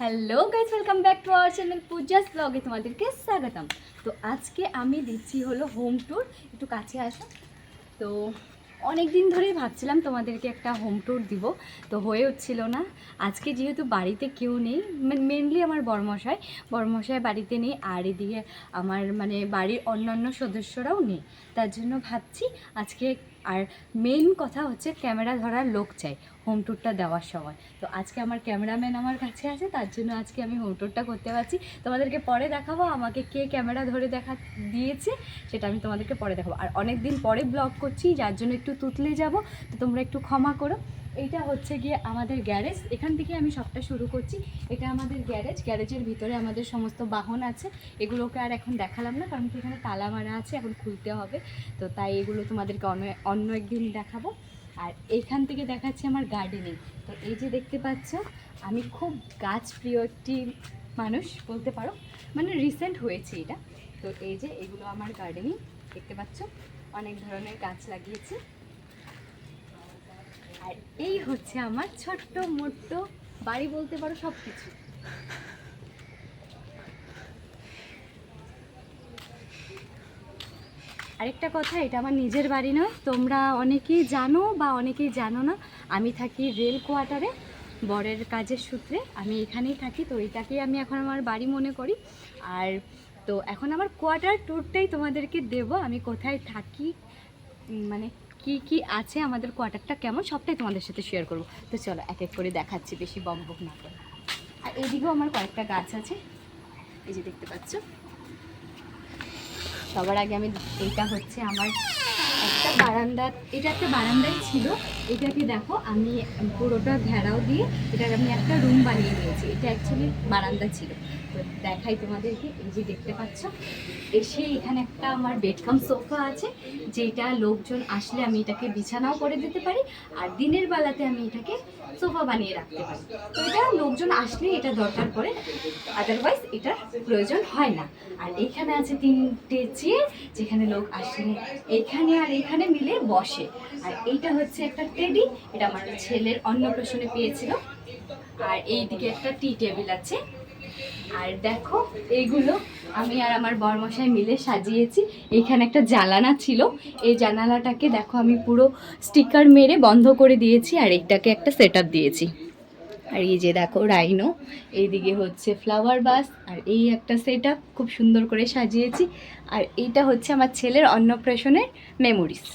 Hello guys welcome back to our channel Puja's ব্লগে তোমাদেরকে স্বাগতম। তো আজকে আমি দিচ্ছি হলো হোম ট্যুর একটু কাছে আসো। তো অনেক দিন ধরেই ভাবছিলাম তোমাদেরকে একটা হোম ট্যুর দিব, তো হয়ে উঠছিল না। আজকে যেহেতু বাড়িতে কেউ নেই মেনলি আমার বরমশাই বরমশাই বাড়িতে নেই, আর এদিকে আমার মানে বাড়ির অন্যান্য সদস্যরাও নেই। তার জন্য ভাবছি আজকে আর মেন কথা হচ্ছে ক্যামেরা ধরার লোক চাই হোম ট্যুরটা দেওয়ার সময়। তো আজকে আমার ক্যামেরাম্যান আমার কাছে আছে, তার জন্য আজকে আমি হোম ট্যুরটা করতে পারছি। তোমাদেরকে পরে দেখাবো আমাকে কে ক্যামেরা ধরে দেখা, দিয়েছে, সেটা আমি তোমাদেরকে পরে দেখাবো। আর অনেক দিন পরে ব্লগ করছি, যার জন্য একটু তুতলে যাব, তো তোমরা একটু ক্ষমা করো। এইটা হচ্ছে গিয়ে আমাদের গ্যারেজ। এখান থেকে আমি সবটা শুরু করছি। এটা আমাদের গ্যারেজ। গ্যারেজের ভিতরে আমাদের সমস্ত বাহন আছে। এগুলোকে আর এখন দেখালাম না, কারণ কি এখানে তালা মারা আছে, এখন খুলতে হবে। তো তাই এগুলো তোমাদেরকে অন্য অন্য একদিন দেখাবো। আর এইখান থেকে দেখাচ্ছি আমার গার্ডেনিং তো এই যে দেখতে পাচ্ছ, আমি খুব গাছ প্রিয় একটি মানুষ বলতে পারো। মানে রিসেন্ট হয়েছে এটা। তো এই যে এগুলো আমার গার্ডেনিং দেখতে পাচ্ছ, অনেক ধরনের গাছ লাগিয়েছি। আর এই হচ্ছে আমার ছোট্ট মোট্ট বাড়ি বলতে পারো সব কিছু আরেকটা কথা, এটা আমার নিজের বাড়ি নয় তোমরা অনেকেই জানো বা অনেকেই জানো না, আমি থাকি রেল কোয়ার্টারে, বরের কাজের সূত্রে, আমি এখানেই থাকি, তো এটাকেই আমি এখন আমার বাড়ি মনে করি। আর তো এখন আমার কোয়ার্টার ট্যুরটাই তোমাদেরকে দেব, আমি কোথায় থাকি মানে কি কি আছে আমাদের কোয়ার্টারটা কেমন সবটাই তোমাদের সাথে শেয়ার করব। তো চলো এক এক করে দেখাচ্ছি বেশি বক বক না করে। আর এদিকেও আমার কয়েকটা গাছ আছে। এই যে দেখতে পাচ্ছ? সবার আগে আমি এইটা হচ্ছে আমার একটা বারান্দা এটা একটা বারান্দাই ছিল। এটাকে দেখো, আমি পুরোটা ঘেরাও দিয়ে এটা আমি একটা রুম বানিয়ে নিয়েছি। এটা অ্যাকচুয়ালি বারান্দা ছিল। তো দেখাই তোমাদেরকে, এই যে দেখতে পাচ্ছ। এসে এখানে একটা আমার বেডকাম সোফা আছে যেটা লোকজন আসলে আমি এটাকে বিছানাও করে দিতে পারি, আর দিনের বেলাতে আমি এটাকে সোফা বানিয়ে রাখতে পারি। তো এটা লোকজন আসলে এটা দরকার পড়ে আদারওয়াইজ এটার প্রয়োজন হয় না। আর এখানে আছে তিনটে চেয়ার যেখানে লোক আসলে এখানে আর এখানে মিলে বসে। আর এইটা হচ্ছে একটা টেডি এটা আমার ছেলের অন্নপ্রাশনে পেয়েছিল। আর এইদিকে একটা টি টেবিল আছে। আর দেখো, এইগুলো আমি আর আমার বরমশাই মিলে সাজিয়েছি এইখানে একটা জানালা ছিল এই জানালাটাকে দেখো আমি পুরো স্টিকার মেরে বন্ধ করে দিয়েছি আর এইটাকে একটা সেট দিয়েছি আর এই যে দেখো রাইনো এইদিকে হচ্ছে ফ্লাওয়ার বাস আর এই একটা সেট খুব সুন্দর করে সাজিয়েছি আর এইটা হচ্ছে আমার ছেলের অন্নপ্রাশনের মেমোরিজ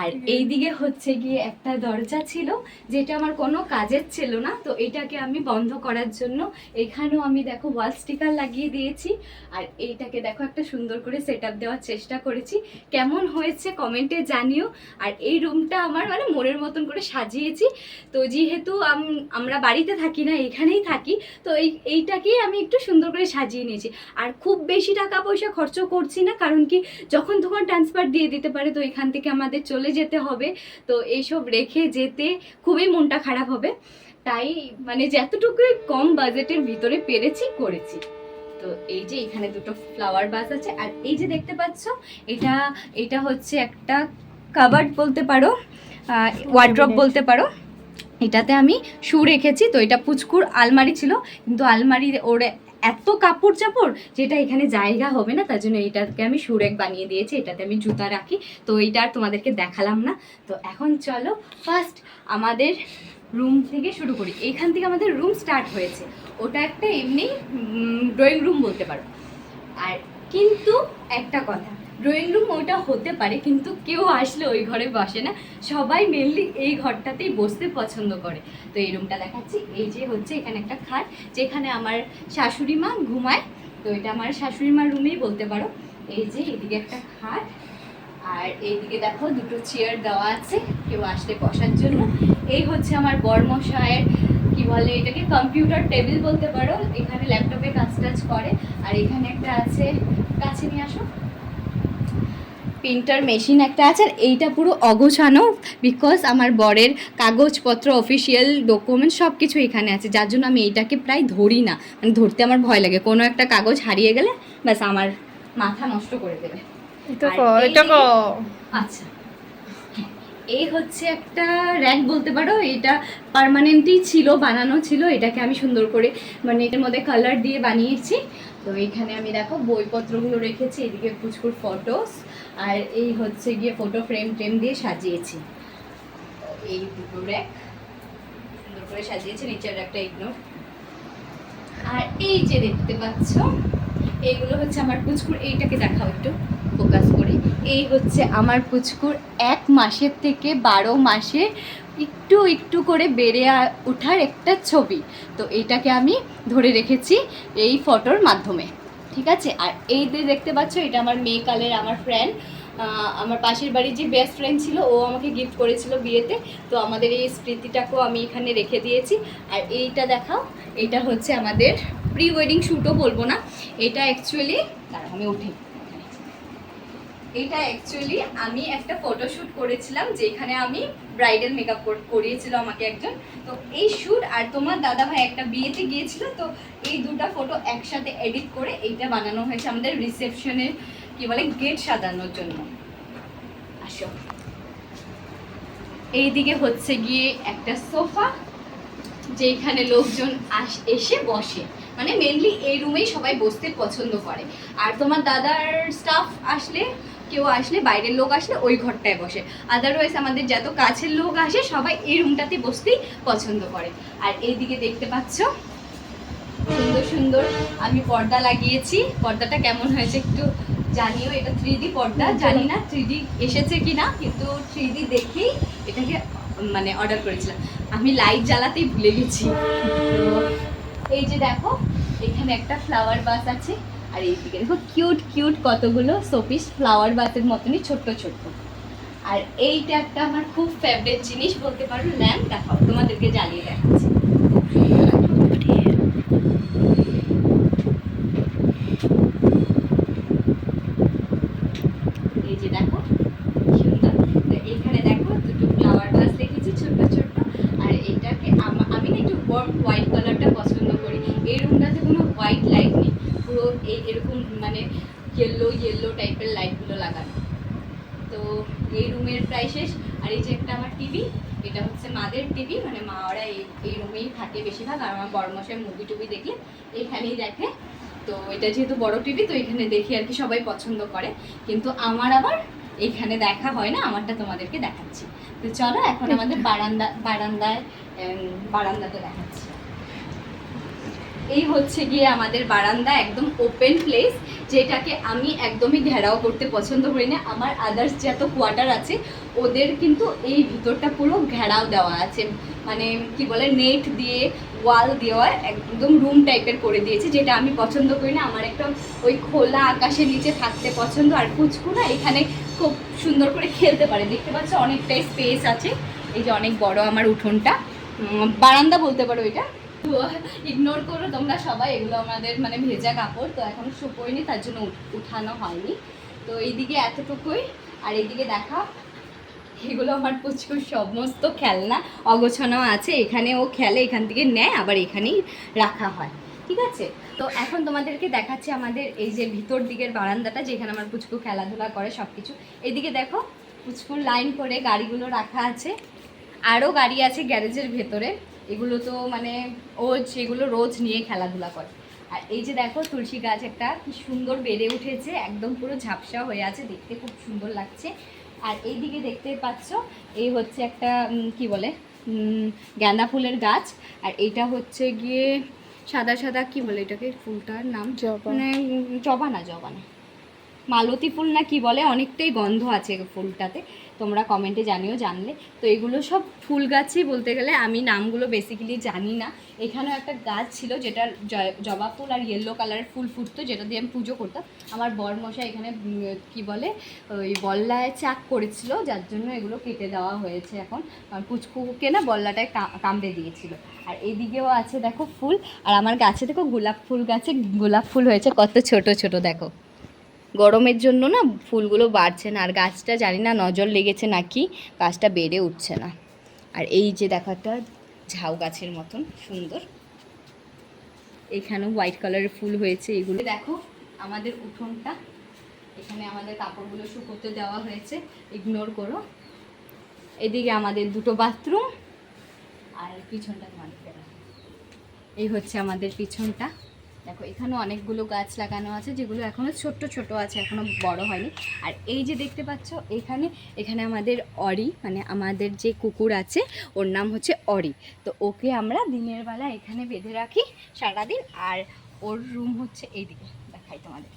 আর এইদিকে হচ্ছে গিয়ে একটা দরজা ছিল, যেটা আমার কোনো কাজের ছিল না, তো এটাকে আমি বন্ধ করার জন্য এখানেও আমি দেখো ওয়াল স্টিকার লাগিয়ে দিয়েছি। আর এইটাকে দেখো একটা সুন্দর করে সেট দেওয়ার চেষ্টা করেছি। কেমন হয়েছে কমেন্টে জানিও। আর এই রুমটা আমার মানে মনের মতন করে সাজিয়েছি। তো যেহেতু আমরা বাড়িতে থাকি না, এখানেই থাকি, তো এই, এইটাকেই আমি একটু সুন্দর করে সাজিয়ে নিয়েছি। আর খুব বেশি টাকা পয়সা খরচ করছি না, কারণ কি যখন তখন ট্রান্সফার দিয়ে দিতে পারে, তো এখান থেকে আমাদের চলে যেতে হবে। তো এইসব রেখে যেতে খুবই মনটা খারাপ হবে। তাই মানে যতটুকু কম বাজেটের ভিতরে পেরেছি, করেছি। তো এই যে এখানে দুটো ফ্লাওয়ার বাস আছে। আর এই যে দেখতে পাচ্ছ, এটা এটা হচ্ছে একটা কাবার্ড বলতে পারো ওয়ার্ড্রপ বলতে পারো। এটাতে আমি শু রেখেছি। তো এটা পুচকুর আলমারি ছিল, কিন্তু আলমারি ওর এত কাপড় চাপড় যেটা এখানে জায়গা হবে না, তার জন্য এটাকে আমি সুরেক বানিয়ে দিয়েছি, এটাতে আমি জুতা রাখি। তো এইটা আর তোমাদেরকে দেখালাম না। তো এখন চলো ফার্স্ট আমাদের রুম থেকে শুরু করি। এইখান থেকে আমাদের রুম স্টার্ট হয়েছে। ওটা একটা এমনি ড্রয়িং রুম বলতে পারো। আর কিন্তু একটা কথা ড্রয়িং রুম ওইটা হতে পারে, কিন্তু কেউ আসলে ওই ঘরে বসে না। সবাই মেনলি এই ঘরটাতেই বসতে পছন্দ করে। তো এই রুমটা দেখাচ্ছি। এই যে হচ্ছে এখানে একটা খাট, যেখানে আমার শাশুড়ি মা ঘুমায়। তো এটা আমার শাশুড়ি মার রুমেই বলতে পারো। এই যে এদিকে একটা খাট, আর এইদিকে দেখো দুটো চেয়ার দেওয়া আছে, কেউ আসলে বসার জন্য। এই হচ্ছে আমার বর্মশায়ের, কি বলে এটাকে কম্পিউটার টেবিল বলতে পারো। এখানে ল্যাপটপে কাজ টাজ করে। আর এখানে একটা আছে, কাছে নিয়ে আসো। প্রিন্টার মেশিন একটা আছে আর এইটা পুরো অগোছানো বিকজ আমার বরের কাগজপত্র অফিসিয়াল ডকুমেন্ট সব কিছু এখানে আছে যার জন্য আমি এইটাকে প্রায় ধরি না। মানে ধরতে আমার ভয় লাগে কোনো একটা কাগজ হারিয়ে গেলে ব্যাস আমার মাথা নষ্ট করে দেবে। আচ্ছা। এই হচ্ছে একটা র্যাক বলতে পারো এটা পার্মানেন্টই ছিল বানানো ছিল এটাকে আমি সুন্দর করে মানে এর মধ্যে কালার দিয়ে বানিয়েছি। তো এইখানে আমি দেখো বইপত্রগুলো রেখেছি, এদিকে পুচকুর ফটোস আর এই হচ্ছে গিয়ে ফটো ফ্রেম ট্রেম দিয়ে সাজিয়েছি। এই দুটো র্যাক সুন্দর করে সাজিয়েছি, নিচের একটা ইগনোর আর এই যে দেখতে পাচ্ছ, এইগুলো হচ্ছে আমার পুচকুর, এইটাকে দেখাও একটু ফোকাস করে। এই হচ্ছে আমার পুচকুর এক মাসের থেকে বারো মাসে একটু একটু করে বেড়ে ওঠার একটা ছবি। তো এইটাকে আমি ধরে রেখেছি এই ফটোর মাধ্যমে। ঠিক আছে? আর এই যে দেখতে পাচ্ছ, এটা আমার মেয়ে কালের, আমার ফ্রেন্ড আমার পাশের বাড়ির যে বেস্ট ফ্রেন্ড ছিল, ও আমাকে গিফট করেছিল বিয়েতে। তো আমাদের এই স্মৃতিটাকেও আমি এখানে রেখে দিয়েছি। আর এইটা দেখাও এটা হচ্ছে আমাদের প্রি ওয়েডিং শ্যুটও বলব না। এটা অ্যাকচুয়ালি আমি উঠি। এটা অ্যাকচুয়ালি আমি একটা ফটোশ্যুট করেছিলাম যেখানে আমি ব্রাইডাল মেকআপ করিয়েছিল আমাকে একজন। তো এই শ্যুট আর তোমার দাদা ভাই একটা বিয়েতে গিয়েছিল, তো এই দুটো ফটো একসাথে এডিট করে এইটা বানানো হয়েছে আমাদের রিসেপশনের কি বলে গেট সাজানোর জন্য। আসো। এইদিকে হচ্ছে গিয়ে একটা সোফা যেখানে লোকজন আস, এসে বসে। মানে মেনলি এই রুমেই সবাই বসতে পছন্দ করে। আর তোমার দাদার স্টাফ আসলে কেউ আসলে বাইরের লোক আসলে ওই ঘরটায় বসে। আদারওয়াইজ আমাদের যত কাছের লোক আসে সবাই এই রুমটাতে বসতেই পছন্দ করে। আর এইদিকে দেখতে পাচ্ছ সুন্দর সুন্দর আমি পর্দা লাগিয়েছি। পর্দাটা কেমন হয়েছে একটু জানিও এটা থ্রি ডি পর্দা। জানি না থ্রি ডি এসেছে কি না কিন্তু থ্রি ডি দেখেই এটাকে মানে অর্ডার করেছিলাম। আমি লাইট জ্বালাতেই ভুলে গেছি। তো এই যে দেখো এখানে একটা ফ্লাওয়ার বাস আছে। আর এই এইদিকে দেখো কিউট কিউট কতগুলো শোপিস ফ্লাওয়ার বাতের মতনই ছোট্ট ছোট্ট। আর এইটা একটা আমার খুব ফেভারিট জিনিস বলতে পারো ল্যাম্প দেখাও, তোমাদেরকে জ্বালিয়ে দেখাচ্ছি এই যে দেখো সুন্দর তো এখানে দেখো দুটো ফ্লাওয়ার গাছ দেখেছি ছোট্ট ছোট্ট আর এটাকে আমা- আমি না একটু ওয়ার্ম হোয়াইট কালারটা পছন্দ করি এই রুমটাতে কোনো হোয়াইট লাইট নেই পুরো এই এরকম মানে ইয়েলো ইয়েলো টাইপের লাইটগুলো লাগানো তো এই রুমের প্রায় শেষ আর এই যে একটা আমার টিভি এটা হচ্ছে মাদের টিভি মানে মা ওরা এই এই রুমেই থাকে বেশিরভাগ, আর আমার বড় মশাই মুভি টুভি দেখলে এখানেই দেখে। তো এটা যেহেতু বড় টিভি তো এখানে দেখি আর কি সবাই পছন্দ করে। কিন্তু আমার আবার এখানে দেখা হয় না, আমারটা তোমাদেরকে দেখাচ্ছি। তো চলো এখন আমাদের বারান্দা, বারান্দায় বারান্দাতে দেখাচ্ছি। এই হচ্ছে গিয়ে আমাদের বারান্দা, একদম ওপেন প্লেস যেটাকে আমি একদমই ঘেরাও করতে পছন্দ করি না। আমার আদার্স যত কোয়ার্টার আছে, ওদের কিন্তু এই ভিতরটা পুরো ঘেরাও দেওয়া আছে। মানে কি বলে নেট দিয়ে ওয়াল দেওয়া, একদম রুম টাইপের করে দিয়েছে, যেটা আমি পছন্দ করি না। আমার একটা ওই খোলা আকাশের নিচে থাকতে পছন্দ, আর কুচকু না, এখানে খুব সুন্দর করে খেলতে পারে। দেখতে পাচ্ছ, অনেকটাই স্পেস আছে। এই যে অনেক বড় আমার উঠোনটা। বারান্দা বলতে পারো এটা। ইগনোর করো, তোমরা সবাই। এগুলো আমাদের মানে ভেজা কাপড়, তো এখন শুকোয়নি, তার জন্য উঠানো হয়নি। তো এইদিকে এতটুকুই। আর এইদিকে দেখা এগুলো আমার পুচকুর সমস্ত খেলনা অগোছানো আছে। এখানে ও খেলে, এখান থেকে নেয়, আবার এখানেই রাখা হয়। ঠিক আছে? তো এখন তোমাদেরকে দেখাচ্ছি আমাদের এই যে ভিতর দিকের বারান্দাটা, যেখানে আমার পুচকু খেলাধুলা করে সব কিছু এদিকে দেখো, পুচকুর লাইন করে গাড়িগুলো রাখা আছে। আরও গাড়ি আছে গ্যারেজের ভেতরে। এগুলো তো মানে ও সেগুলো রোজ নিয়ে খেলাধুলা করে। আর এই যে দেখো তুলসী গাছ একটা কি সুন্দর বেড়ে উঠেছে একদম পুরো ঝাপসা হয়ে আছে দেখতে খুব সুন্দর লাগছে। আর এইদিকে দেখতে পাচ্ছ এই হচ্ছে একটা কি বলে গাঁদা ফুলের গাছ। আর এটা হচ্ছে গিয়ে সাদা সাদা কি বলে এটাকে ফুলটার নাম। মানে জবা না জবা না। মালতী ফুল না কি বলে অনেকটাই গন্ধ আছে ফুলটাতে। তোমরা কমেন্টে জানিও, জানলে। তো এগুলো সব ফুল গাছই বলতে গেলে, আমি নামগুলো বেসিক্যালি জানি না। এখানেও একটা গাছ ছিল যেটা জবা ফুল আর ইয়েলো কালারের ফুল ফুটতো, যেটা দিয়ে আমি পুজো করতাম। আমার বরমশা এখানে কি বলে, ওই বল্লায় চাক করেছিল, যার জন্য এগুলো কেটে দেওয়া হয়েছে এখন। আর পুচকুকে না বল্লাটায় কামড়ে দিয়েছিল। আর এইদিকেও আছে, দেখো, ফুল। আর আমার গাছে দেখো, গোলাপ ফুল গাছে গোলাপ ফুল হয়েছে, কত ছোট ছোট, দেখো। গরমের জন্য না ফুলগুলো বাড়ছে না। আর গাছটা জানি না নজর লেগেছে নাকি, গাছটা বেড়ে উঠছে না। আর এই যে দেখো একটা ঝাউ গাছের মতন, সুন্দর। এখানেও হোয়াইট কালারের ফুল হয়েছে এগুলো। দেখো আমাদের উঠোনটা। এখানে আমাদের কাপড়গুলো শুকোতে দেওয়া হয়েছে। ইগনোর করো। এদিকে আমাদের দুটো বাথরুম আর পিছনটা এই হচ্ছে আমাদের পিছনটা। দেখো এখানে অনেকগুলো গাছ লাগানো আছে, যেগুলো এখনও ছোট্ট ছোট আছে, এখনও বড় হয়নি। আর এই যে দেখতে পাচ্ছ, এখানে এখানে আমাদের অরি মানে আমাদের যে কুকুর আছে, ওর নাম হচ্ছে অরি। তো ওকে আমরা দিনের বেলা এখানে বেঁধে রাখি সারাদিন, আর ওর রুম হচ্ছে এইদিকে। দেখাই তোমাদের।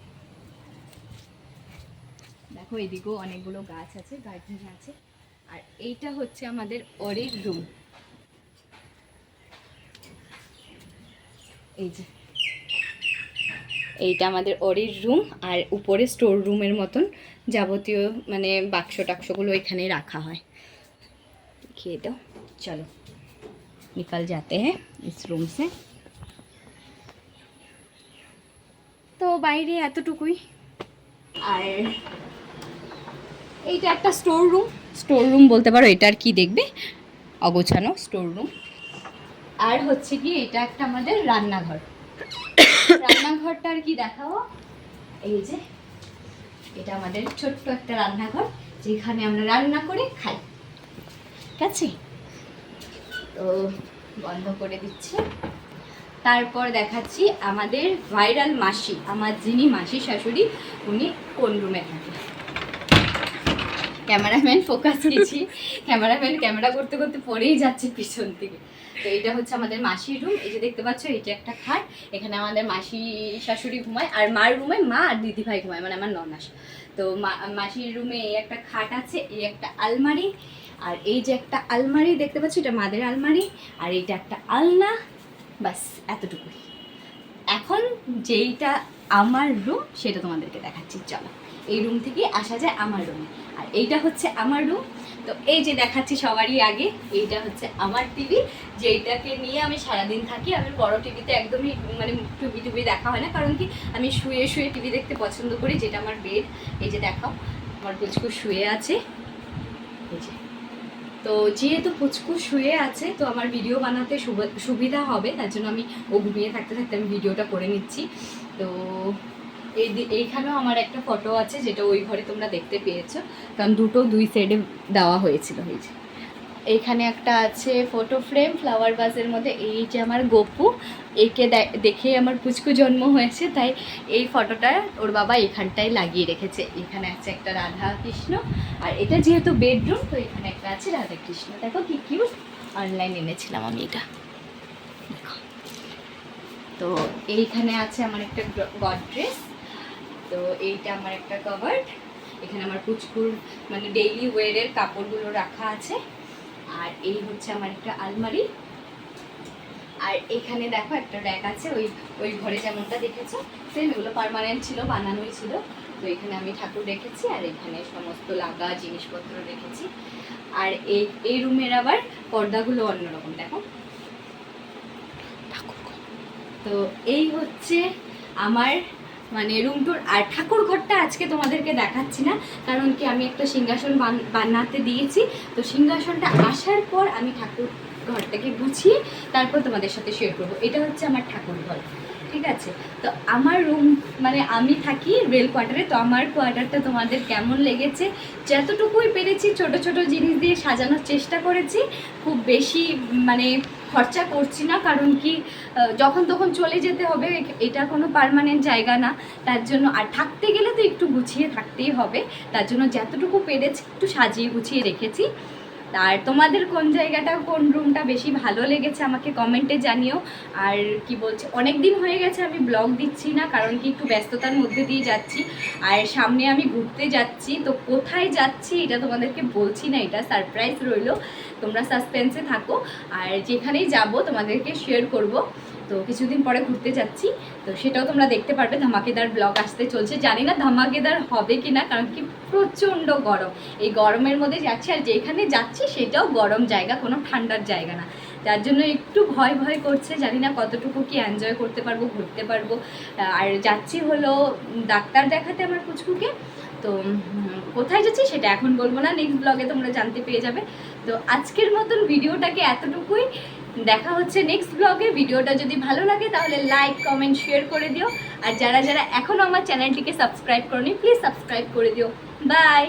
দেখো এদিকেও অনেকগুলো গাছ আছে, গার্ডেন আছে। আর এইটা হচ্ছে আমাদের অরির রুম। এই যে। এইটা আমাদের অরির রুম আর উপরে স্টোর রুমের মতন যাবতীয় মানে বাক্স টাক্সগুলো এখানে রাখা হয়। খেয়ে দাও। চলো। নিকাল যাতে হ্যাঁ? ইস রুমসে তো বাইরে এতটুকুই। আর এইটা একটা স্টোর রুম স্টোর রুম বলতে পারো, এটা আর কি দেখবে? অগোছানো স্টোর রুম আর হচ্ছে কি, এটা একটা আমাদের রান্নাঘর। রান্নাঘরটা আর কি দেখাবো? এই যে এটা আমাদের ছোট্ট একটা রান্নাঘর যেখানে আমরা রান্না করে খাই। ঠিক আছে তো বন্ধ করে দিচ্ছি। তারপর দেখাচ্ছি আমাদের ভাইরাল মাসি আমার যিনি মাসি শাশুড়ি উনি কোন রুমে থাকে? ক্যামেরাম্যান ফোকাস দিচ্ছি ক্যামেরাম্যান ক্যামেরা করতে করতে পরেই যাচ্ছে পিছন থেকে। তো এটা হচ্ছে আমাদের মাসির রুম এই যে দেখতে পাচ্ছ, এটা একটা খাট। এখানে আমাদের মাসি শাশুড়ি ঘুমায়, আর মার রুমে মা আর দিদি ভাই ঘুমায় মানে আমার ননাস তো মাসির রুমে এই একটা খাট আছে, এই একটা আলমারি। আর এই যে একটা আলমারি, দেখতে পাচ্ছ, এটা মাদের আলমারি। আর এইটা একটা আলনা। বাস এতটুকুই। এখন যেইটা আমার রুম সেটা তোমাদেরকে দেখাচ্ছি। চলো, এই রুম থেকে আসা যায় আমার রুমে আর এইটা হচ্ছে আমার রুম তো এই যে দেখাচ্ছি সবারই আগে, এইটা হচ্ছে আমার টিভি যেইটাকে নিয়ে আমি সারাদিন থাকি। আমি বড় টিভিতে একদমই মানে টিভি টুবি দেখা হয় না, কারণ কি, আমি শুয়ে শুয়ে টিভি দেখতে পছন্দ করি, যেটা আমার বেড এই যে দেখাও, আমার পুচকু শুয়ে আছে। এই যে। তো যেহেতু পুচকু শুয়ে আছে, তো আমার ভিডিও বানাতে সুব- সুবিধা হবে। তার জন্য আমি ও ঘুমিয়ে থাকতে থাকতে আমি ভিডিওটা করে নিচ্ছি। তো এই এইখানেও আমার একটা ফটো আছে, যেটা ওই ঘরে তোমরা দেখতে পেয়েছ। কারণ দুটো দুই সাইডে দেওয়া হয়েছিল, এই যে। এইখানে একটা আছে ফটো ফ্রেম ফ্লাওয়ার ভাসের মধ্যে। এই যে আমার গপু, একে দেখে আমার পুচকু জন্ম হয়েছে, তাই এই ফটোটা ওর বাবা এখানটায় লাগিয়ে রেখেছে। এখানে আছে একটা রাধা কৃষ্ণ আর এটা যেহেতু বেডরুম তো এখানে একটা আছে রাধা কৃষ্ণ দেখো কি কিউট অনলাইন এনেছিলাম আমি এটা। তো এইখানে আছে আমার একটা গডরেস তো এইটা আমার একটা কভার্ড এখানে আমার কুচকুর মানে ডেইলি ওয়ারের কাপড়গুলো রাখা আছে। আর এই হচ্ছে আমার একটা আলমারি। আর এখানে দেখো একটা র্যাক আছে ওই ওই ঘরে যেমনটা দেখেছ সেম এগুলো পার্মানেন্ট ছিল বানানোই ছিল। তো এখানে আমি ঠাকুর রেখেছি আর এখানে সমস্ত লাগা জিনিসপত্র রেখেছি। আর এই এই রুমের আবার পর্দাগুলো অন্যরকম দেখো। তো এই হচ্ছে আমার মানে রুম টুর আর ঠাকুর ঘরটা আজকে তোমাদেরকে দেখাচ্ছি না, কারণ কি আমি একটা সিংহাসন বান- বানাতে দিয়েছি। তো সিংহাসনটা আসার পর আমি ঠাকুর ঘরটাকে গুছিয়ে তারপর তোমাদের সাথে শেয়ার করব। এটা হচ্ছে আমার ঠাকুর ঘর, ঠিক আছে? তো আমার রুম মানে আমি থাকি রেল কোয়ার্টারে তো আমার কোয়ার্টারটা তোমাদের কেমন লেগেছে? যতটুকুই পেরেছি ছোট ছোট জিনিস দিয়ে সাজানোর চেষ্টা করেছি। খুব বেশি মানে খরচা করছি না, কারণ কি যখন তখন চলে যেতে হবে এটা কোনো পার্মানেন্ট জায়গা না। তার জন্য, আর থাকতে গেলে তো একটু গুছিয়ে থাকতেই হবে। তার জন্য যতটুকু পেরেছি, একটু সাজিয়ে গুছিয়ে রেখেছি। আর তোমাদের কোন জায়গাটা, কোন রুমটা বেশি ভালো লেগেছে আমাকে কমেন্টে জানিও। আর কি বলছে অনেক দিন হয়ে গেছে, আমি ব্লগ দিচ্ছি না, কারণ কি একটু ব্যস্ততার মধ্যে দিয়ে যাচ্ছি। আর সামনে আমি ঘুরতে যাচ্ছি, তো কোথায় যাচ্ছি এটা তোমাদেরকে বলছি না, এটা সারপ্রাইজ রইল। তোমরা সাসপেন্সে থাকো, আর যেখানেই যাব তোমাদেরকে শেয়ার করব। তো কিছুদিন পরে ঘুরতে যাচ্ছি। তো সেটাও তোমরা দেখতে পারবে, ধামাকেদার ব্লগ আসতে চলছে। জানি না ধামাকেদার হবে কি না কারণ কি প্রচণ্ড গরম। এই গরমের মধ্যে যাচ্ছি আর যেখানে যাচ্ছি সেটাও গরম জায়গা, কোনো ঠান্ডার জায়গা না। যার জন্য একটু ভয় ভয় করছে, জানি না কতটুকু কি এনজয় করতে পারব, ঘুরতে পারব। আর যাচ্ছি হলো ডাক্তার দেখাতে আমার পুচকুকে তো কোথায় যাচ্ছি সেটা এখন বলব না নেক্সট ব্লগে তোমরা জানতে পেয়ে যাবে। তো আজকের মতন ভিডিওটাকে এতটুকুই। দেখা হচ্ছে নেক্সট ব্লগে ভিডিওটা যদি ভালো লাগে, তাহলে লাইক কমেন্ট শেয়ার করে দিও। আর যারা যারা এখনও আমার চ্যানেলটিকে সাবস্ক্রাইব করনি প্লিজ সাবস্ক্রাইব করে দিও। বাই